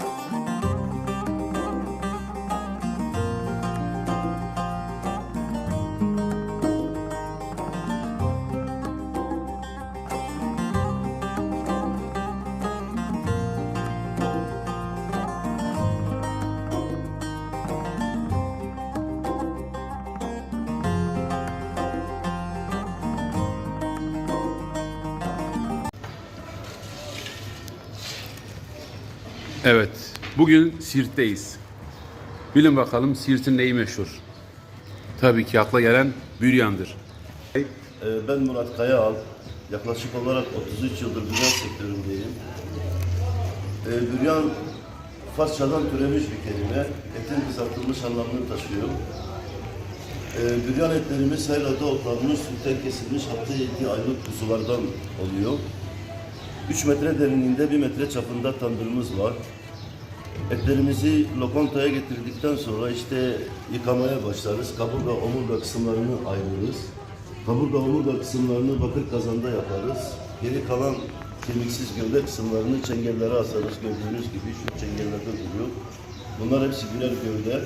Bye. Evet, bugün Sirt'teyiz. Bilin bakalım Sirt'in neyi meşhur? Tabii ki akla gelen büryandır. Ee, Ben Murat Kayaal. Yaklaşık olarak 33 yıldır büryan sektöründeyim. Ee, Büryan Farsçadan türemiş bir kelime. Etin kızartılmış anlamını taşıyor. Ee, Büryan etlerimiz helada otlanmış, sütten kesilmiş hatta 7 aylık kuzulardan oluyor. 3 metre derinliğinde 1 metre çapında tandırımız var. Etlerimizi lokantaya getirdikten sonra işte yıkamaya başlarız. Kaburga, omurga kısımlarını ayırırız. Kaburga, omurga kısımlarını bakır kazanda yaparız. Geri kalan kemiksiz gövde kısımlarını çengellere asarız. Gördüğünüz gibi şu çengellerde duruyor. Bunlar hepsi birer gövde.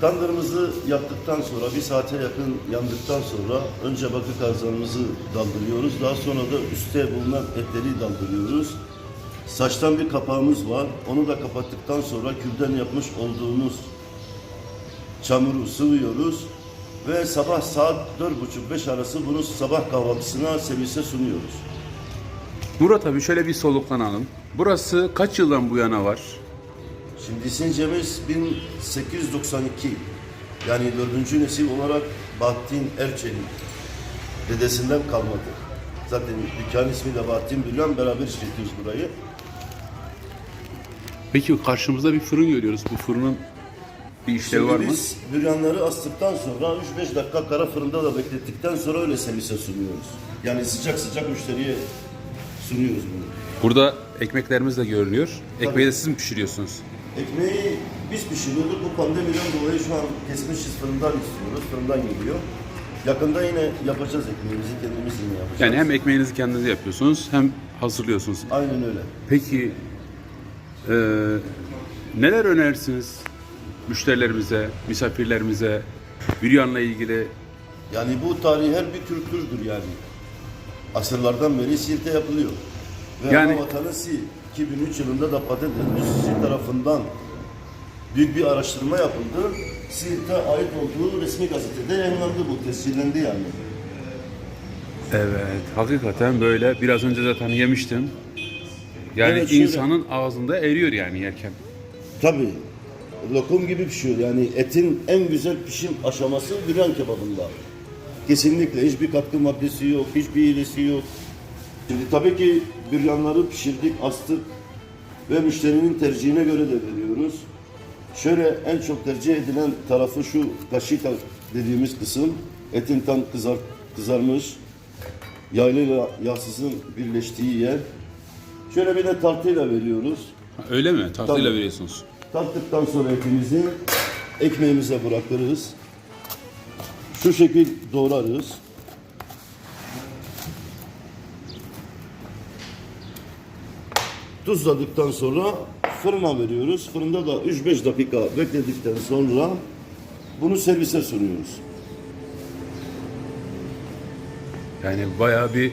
Tandırımızı yaptıktan sonra bir saate yakın yandıktan sonra önce bakır kazanımızı daldırıyoruz. Daha sonra da üstte bulunan etleri daldırıyoruz. Saçtan bir kapağımız var. Onu da kapattıktan sonra külden yapmış olduğumuz çamuru sıvıyoruz. Ve sabah saat 4.30-5 arası bunu sabah kahvaltısına servise sunuyoruz. Murat abi şöyle bir soluklanalım. Burası kaç yıldan bu yana var? Şimdi Sincemiz 1892 yani dördüncü nesil olarak Bahattin Erçel'in dedesinden kalmadı. Zaten dükkan ismi de Bahattin Bülent beraber işletiyoruz burayı. Peki karşımızda bir fırın görüyoruz. Bu fırının bir işlevi Şimdi var mı? biz büryanları astıktan sonra 3-5 dakika kara fırında da beklettikten sonra öyle servise sunuyoruz. Yani sıcak sıcak müşteriye sunuyoruz bunu. Burada ekmeklerimiz de görünüyor. Ekmeği de siz mi pişiriyorsunuz? Ekmeği biz pişiriyorduk. Bu pandemiden dolayı şu an kesmişiz fırından istiyoruz. Fırından geliyor. Yakında yine yapacağız ekmeğimizi kendimiz yine yapacağız. Yani hem ekmeğinizi kendiniz yapıyorsunuz hem hazırlıyorsunuz. Aynen öyle. Peki eee, neler önerirsiniz müşterilerimize, misafirlerimize, büryanla ilgili? Yani bu tarihel bir kültürdür yani. Asırlardan beri Siirt'te yapılıyor. Ve Yani- ana vatanı Siirt. 2003 yılında da patent endüstrisi tarafından büyük bir araştırma yapıldı. Siirt'e ait olduğu resmi gazetede yayınlandı bu, tescillendi yani. Evet, hakikaten böyle. Biraz önce zaten yemiştim. Yani Evet, şöyle- insanın ağzında eriyor yani yerken. Tabii. Lokum gibi pişiyor. Yani etin en güzel pişim aşaması büryan kebabında. Kesinlikle hiçbir katkı maddesi yok, hiçbir iyilesi yok. Şimdi tabii ki büryanları pişirdik, astık ve müşterinin tercihine göre de veriyoruz. Şöyle en çok tercih edilen tarafı şu kaşita dediğimiz kısım. Etin tam kızar, kızarmış, yağlıyla yağsızın birleştiği yer. Şöyle bir de tartıyla veriyoruz. Öyle mi? Tatlıyla Tabii. veriyorsunuz. Tattıktan sonra etimizi ekmeğimize bırakırız. Şu şekil doğrarız. Tuzladıktan sonra fırına veriyoruz. Fırında da 3-5 dakika bekledikten sonra bunu servise sunuyoruz. Yani bayağı bir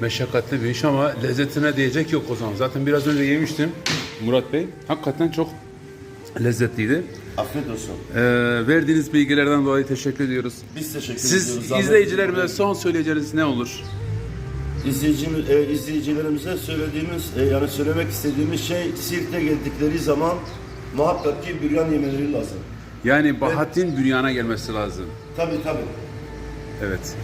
meşakkatli bir iş ama lezzetine diyecek yok o zaman. Zaten biraz önce yemiştim Murat Bey. Hakikaten çok lezzetliydi. Afiyet olsun. Ee, verdiğiniz bilgilerden dolayı teşekkür ediyoruz. Biz teşekkür Siz ediyoruz. Zahmet izleyicilerimize son söyleyeceğiniz ne olur? İzleyicimiz, e, izleyicilerimize söylediğimiz, e, yani söylemek istediğimiz şey Siirt'e geldikleri zaman muhakkak ki büryan yemeleri lazım. Yani Bahattin büryana gelmesi lazım. Tabii tabii. Evet.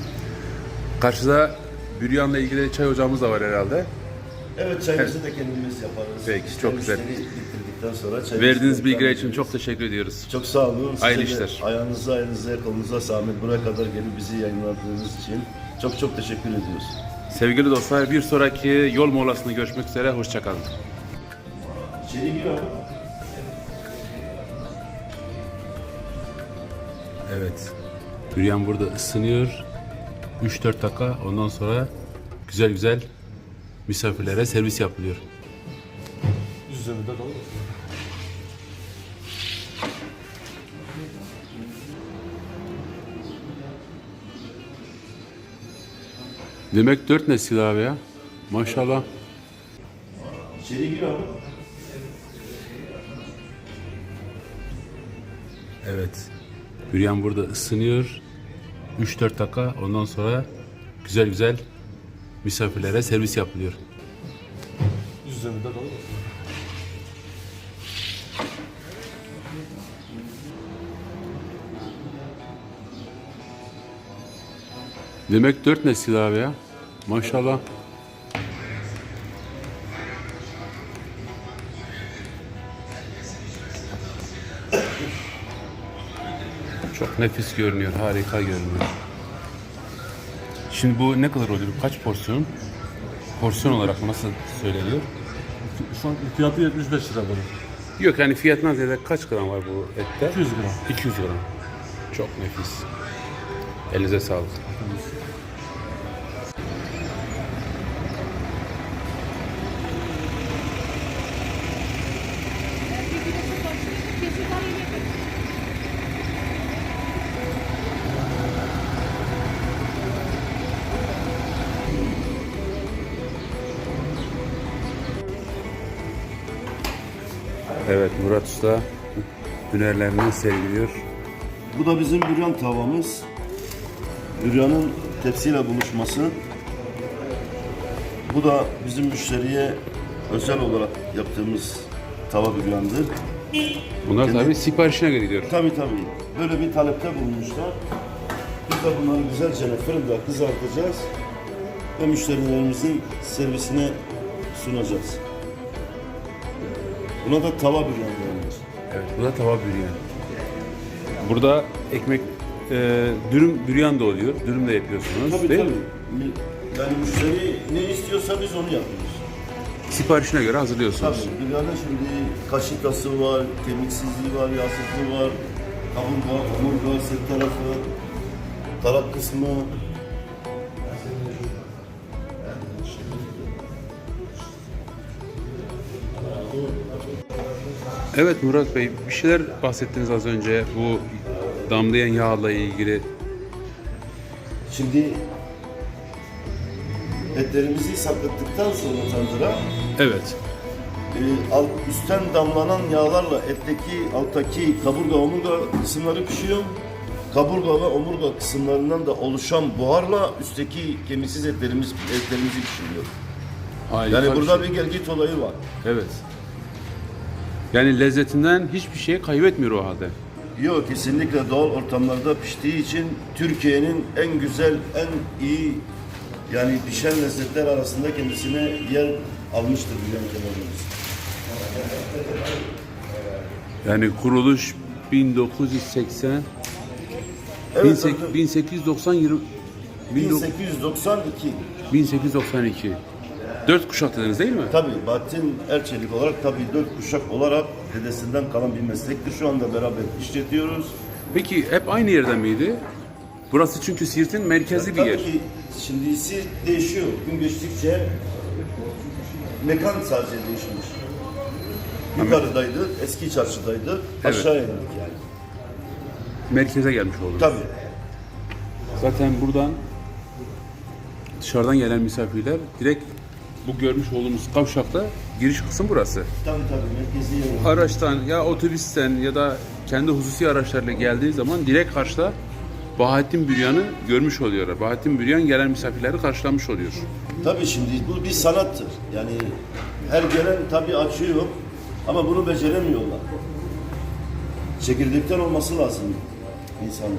Karşıda büryanla ilgili çay ocağımız da var herhalde. Evet çayımızı da kendimiz yaparız. Peki, İşte çok güzel. bitirdikten sonra çayımızı Verdiğiniz bilgiler için çok teşekkür ediyoruz. çok sağ olun. Size işler. Ayağınıza, ayağınıza, kolunuza sağlık. Buraya kadar gelip bizi yayınladığınız için çok çok teşekkür ediyoruz. Sevgili dostlar bir sonraki yol molasında görüşmek üzere. Hoşçakalın. İçeri gir abi. Evet. Büryan burada ısınıyor. 3-4 dakika ondan sonra güzel güzel misafirlere servis yapılıyor. Üzerinde dolu. Demek dört nesil abi ya. Maşallah. İçeri gir abi. Evet. Büryan burada ısınıyor. 3-4 dakika ondan sonra güzel güzel misafirlere servis yapılıyor. Üzerinde dolu. Demek dört nesil abi ya. Maşallah. Nefis görünüyor, harika görünüyor. Şimdi bu ne kadar oluyor? Kaç porsiyon? Porsiyon olarak nasıl söyleniyor? Şu an fiyatı 75 lira bunun. Yok yani fiyatından ziyade kaç gram var bu ette? 200 gram. 200 gram. Çok nefis. Elinize sağlık. Evet Murat Usta hünerlerini sergiliyor. Bu da bizim büryan tavamız. Büryanın tepsiyle buluşması. Bu da bizim müşteriye özel olarak yaptığımız tava büryandır. Bunlar tabii siparişine göre gidiyor. Tabii tabii. Böyle bir talepte bulunmuşlar. Biz de bunları güzelce fırında kızartacağız ve müşterilerimizin servisine sunacağız. Buna da tava büryan denir. Evet bu da tava büryan. Burada ekmek e, dürüm büryan da oluyor. Dürüm de yapıyorsunuz Tabii değil tabii. mi? Yani müşteri ne istiyorsa biz onu yapıyoruz. Siparişine göre hazırlıyorsunuz. Tabii büryanın şimdi kaşıkası var, kemiksizliği var, yasıklı var, kaburga, omurga, sırt tarafı, tarak kısmı. Evet Murat Bey bir şeyler bahsettiniz az önce bu damlayan yağla ilgili. Şimdi etlerimizi saklattıktan sonra tandıra Evet. e, alt, üstten damlanan yağlarla etteki alttaki kaburga omurga kısımları pişiyor. Kaburga ve omurga kısımlarından da oluşan buharla üstteki kemiksiz etlerimiz etlerimizi pişiriyor. Harika Yani burada şey. bir gelgit olayı var. Evet. Yani lezzetinden hiçbir şey kaybetmiyor o halde. Yok kesinlikle doğal ortamlarda piştiği için Türkiye'nin en güzel, en iyi yani pişen lezzetler arasında kendisine yer almıştır Bülent kebabımız. Yani kuruluş 1980 Evet, 18- tabii. 1890 yirmi- 19- 1892 1892. Dört kuşak dediniz değil mi? tabii Bahattin Erçelik olarak tabii dört kuşak olarak dedesinden kalan bir meslektir. Şu anda beraber işletiyoruz. Peki hep aynı yerden miydi? Burası çünkü Siirt'in merkezi bir Tabii yer. ki şimdi Siirt değişiyor. Gün geçtikçe mekan sadece değişmiş. Yukarıdaydı, eski çarşıdaydı, Evet. aşağı indik yani. Merkeze gelmiş oldu. Tabii. Zaten buradan dışarıdan gelen misafirler direkt bu görmüş olduğumuz kavşakta giriş kısım burası. Tabii tabii merkezi yer. Araçtan ya otobüsten ya da kendi hususi araçlarla geldiği zaman direkt karşıda Bahattin Büryan'ı görmüş oluyorlar. Bahattin Büryan gelen misafirleri karşılamış oluyor. Tabii şimdi bu bir sanattır. Yani her gelen tabii açıyor ama bunu beceremiyorlar. Çekirdekten olması lazım insanın.